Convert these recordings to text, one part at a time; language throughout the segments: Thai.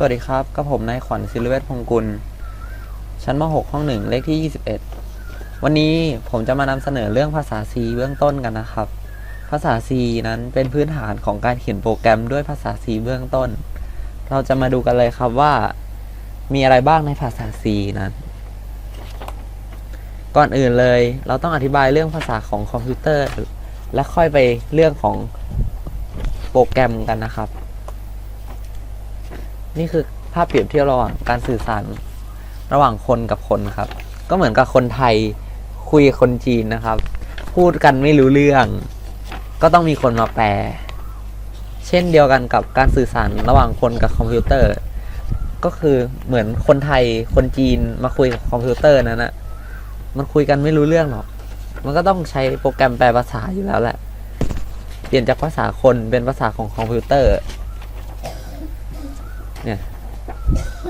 สวัสดีครับกับผมนายขวัญศิลเวชพงกุล ชั้นม .6 ห้องหนึ่งเลขที่ 21 วันนี้ผมจะมานำเสนอเรื่องภาษา C เบื้องต้นกันนะครับ ภาษา C นั้นเป็นพื้นฐานของการเขียนโปรแกรมด้วยภาษา C เบื้องต้น เราจะมาดูกันเลยครับว่า มีอะไรบ้างในภาษา C นั้น ก่อนอื่นเลยเราต้องอธิบายเรื่องภาษาของคอมพิวเตอร์ และค่อยไปเรื่องของโปรแกรมกันนะครับ นี่คือภาพเปรียบเทียบระหว่างการสื่อสารระหว่างคนกับคนครับ ก็เหมือนกับคนไทยคุยกับคนจีนนะครับ พูดกันไม่รู้เรื่อง ก็ต้องมีคนมาแปล เช่นเดียวกันกับการสื่อสารระหว่างคนกับคอมพิวเตอร์ ก็คือเหมือนคนไทยคนจีนมาคุยกับคอมพิวเตอร์นั้นนะมันคุยกันไม่รู้เรื่องหรอก มันก็ต้องใช้โปรแกรมแปลภาษาอยู่แล้วแหละ เปลี่ยนจากภาษาคนเป็นภาษาของคอมพิวเตอร์ เนี่ย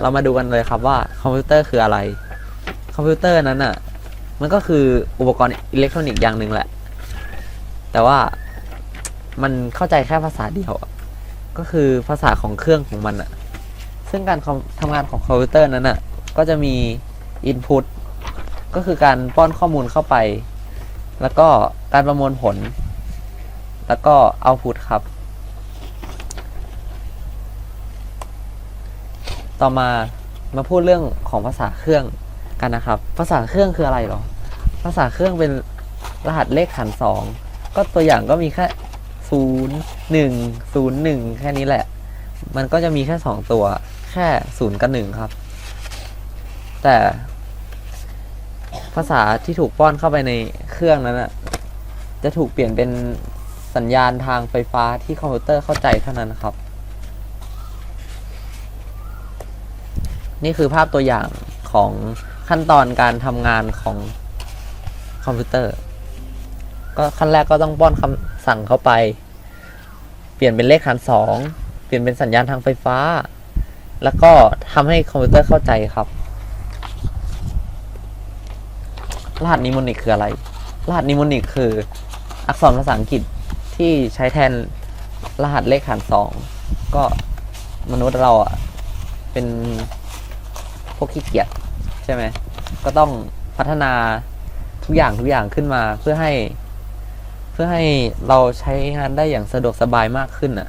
เรามาดูกันเลยครับว่าคอมพิวเตอร์คืออะไร คอมพิวเตอร์นั้นอะ มันก็คืออุปกรณ์อิเล็กทรอนิกส์อย่างหนึ่งแหละ แต่ว่ามันเข้าใจแค่ภาษาเดียว ก็คือภาษาของเครื่องของมันอะ ซึ่งการทำงานของคอมพิวเตอร์นั้นอะ ก็จะมี Input ก็คือการป้อนข้อมูลเข้าไป แล้วก็การประมวลผล แล้วก็ Output ครับ ต่อมามาพูดเรื่องของภาษาเครื่องกันนะครับ ภาษาเครื่องคืออะไรหรอ ภาษาเครื่องเป็นรหัสเลขฐานสองก็ตัวอย่างก็มีแค่ศูนย์หนึ่งศูนย์หนึ่งแค่นี้แหละ มันก็จะมีแค่สองตัว แค่ศูนย์กับหนึ่งครับ แต่ ภาษาที่ถูกป้อนเข้าไปในเครื่องนั้นอะจะถูกเปลี่ยนเป็นสัญญาณทางไฟฟ้าที่คอมพิวเตอร์เข้าใจเท่านั้นครับ นี่คือภาพตัวอย่างของขั้นตอนการทำงานของคอมพิวเตอร์ ก็ขั้นแรกก็ต้องป้อนคำสั่งเข้าไป เปลี่ยนเป็นเลขหารสองเปลี่ยนเป็นสัญญาณทางไฟฟ้า แล้วก็ทำให้คอมพิวเตอร์เข้าใจครับ รหัสนิมนิกคืออะไร รหัสนิมนิกคือ อักษรภาษาอังกฤษที่ใช้แทนรหัสเลขหารสองก็มนุษย์เราอะ เป็น พวกขี้เกียจใช่ไหมก็ต้องพัฒนาทุกอย่างทุกอย่างขึ้นมาเพื่อให้ เพื่อให้เราใช้งานได้อย่างสะดวกสบายมากขึ้นอะ